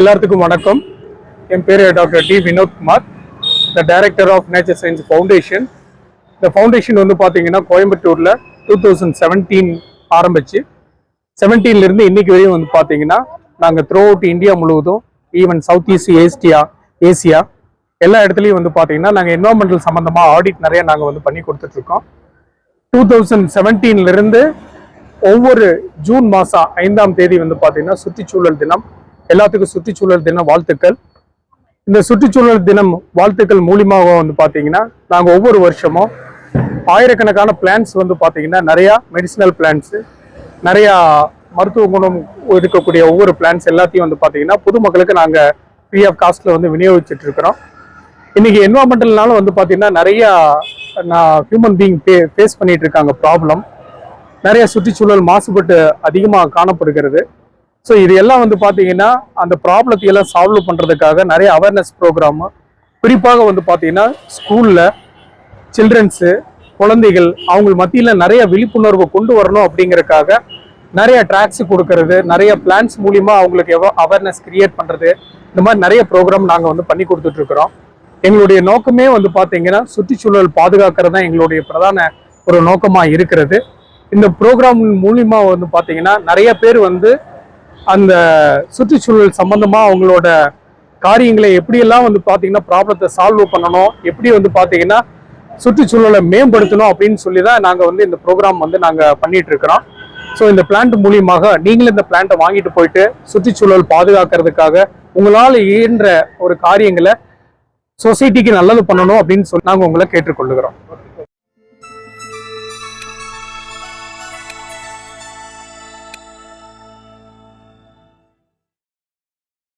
எல்லாத்துக்கும் வணக்கம். என் பேர் doctor D Vinothkumar the director of nature science foundation இந்த ஃபவுண்டேஷன் வந்து பார்த்தீங்கன்னா கோயம்புத்தூரில் டூ தௌசண்ட் செவன்டீன் ஆரம்பிச்சு. 17 ல இருந்து இன்னைக்கு வரையும் வந்து பார்த்தீங்கன்னா நாங்கள் த்ரூ அவுட் இந்தியா முழுவதும் ஈவன் சவுத் ஈஸ்ட் ஏஸ்டியா ஏசியா எல்லா இடத்துலையும் வந்து பார்த்தீங்கன்னா நாங்கள் என்வரான்மெண்டல் சம்மந்தமாக ஆடிட் நிறைய நாங்கள் வந்து பண்ணி கொடுத்துட்ருக்கோம் டூ தௌசண்ட் செவன்டீன்லேருந்து ஒவ்வொரு ஜூன் மாதம் ஐந்தாம் தேதி வந்து பார்த்தீங்கன்னா சுற்றுச்சூழல் தினம் எல்லாத்துக்கும் சுற்றுச்சூழல் தின வாழ்த்துக்கள். இந்த சுற்றுச்சூழல் தினம் வாழ்த்துக்கள் மூலியமாக வந்து பார்த்தீங்கன்னா நாங்கள் ஒவ்வொரு வருஷமும் ஆயிரக்கணக்கான பிளான்ஸ் வந்து பார்த்தீங்கன்னா நிறையா மெடிசினல் பிளான்ஸு நிறையா மருத்துவ குணம் இருக்கக்கூடிய ஒவ்வொரு பிளான்ஸ் எல்லாத்தையும் வந்து பார்த்தீங்கன்னா பொதுமக்களுக்கு நாங்கள் ஃப்ரீ ஆஃப் காஸ்ட்டில் வந்து விநியோகிச்சுட்டு இருக்கிறோம். இன்றைக்கி என்வரான்மெண்டல்னால வந்து நிறையா நான் ஹியூமன் பீயிங் ஃபேஸ் பண்ணிகிட்டு இருக்காங்க ப்ராப்ளம் நிறைய சுற்றுச்சூழல் மாசுபட்டு அதிகமாக காணப்படுகிறது. ஸோ இது எல்லாம் வந்து பார்த்தீங்கன்னா அந்த ப்ராப்ளத்தை எல்லாம் சால்வ் பண்ணுறதுக்காக நிறைய அவேர்னஸ் ப்ரோக்ராம் குறிப்பாக வந்து பார்த்தீங்கன்னா ஸ்கூலில் சில்ட்ரன்ஸு குழந்தைகள் அவங்க மத்தியில் நிறைய விழிப்புணர்வு கொண்டு வரணும் அப்படிங்கிறக்காக நிறைய ட்ராக்ஸ் கொடுக்கறது நிறைய பிளான்ஸ் மூலியமாக அவங்களுக்கு எவ்வளோ அவேர்னஸ் கிரியேட் பண்ணுறது இந்த மாதிரி நிறைய ப்ரோக்ராம் நாங்கள் வந்து பண்ணி கொடுத்துட்ருக்குறோம் எங்களுடைய நோக்கமே வந்து பார்த்தீங்கன்னா சுற்றுச்சூழல் பாதுகாக்கிறது தான் எங்களுடைய பிரதான ஒரு நோக்கமாக இருக்கிறது. இந்த ப்ரோக்ராம் மூலியமாக வந்து பார்த்தீங்கன்னா நிறைய பேர் வந்து அந்த சுற்றுச்சூழல் சம்பந்தமா அவங்களோட காரியங்களை எப்படியெல்லாம் வந்து பார்த்தீங்கன்னா ப்ராப்ளத்தை சால்வ் பண்ணணும் எப்படி வந்து பார்த்தீங்கன்னா சுற்றுச்சூழலை மேம்படுத்தணும் அப்படின்னு சொல்லி தான் நாங்கள் வந்து இந்த ப்ரோக்ராம் வந்து நாங்கள் பண்ணிட்டு இருக்கிறோம். ஸோ இந்த பிளான்ட் மூலியமாக நீங்களும் இந்த பிளான்ட்டை வாங்கிட்டு போயிட்டு சுற்றுச்சூழல் பாதுகாக்கிறதுக்காக உங்களால் இயன்ற ஒரு காரியங்களை சொசைட்டிக்கு நல்லது பண்ணணும் அப்படின்னு சொல்லி நாங்கள் உங்களை கேட்டுக்கொள்ளுகிறோம்.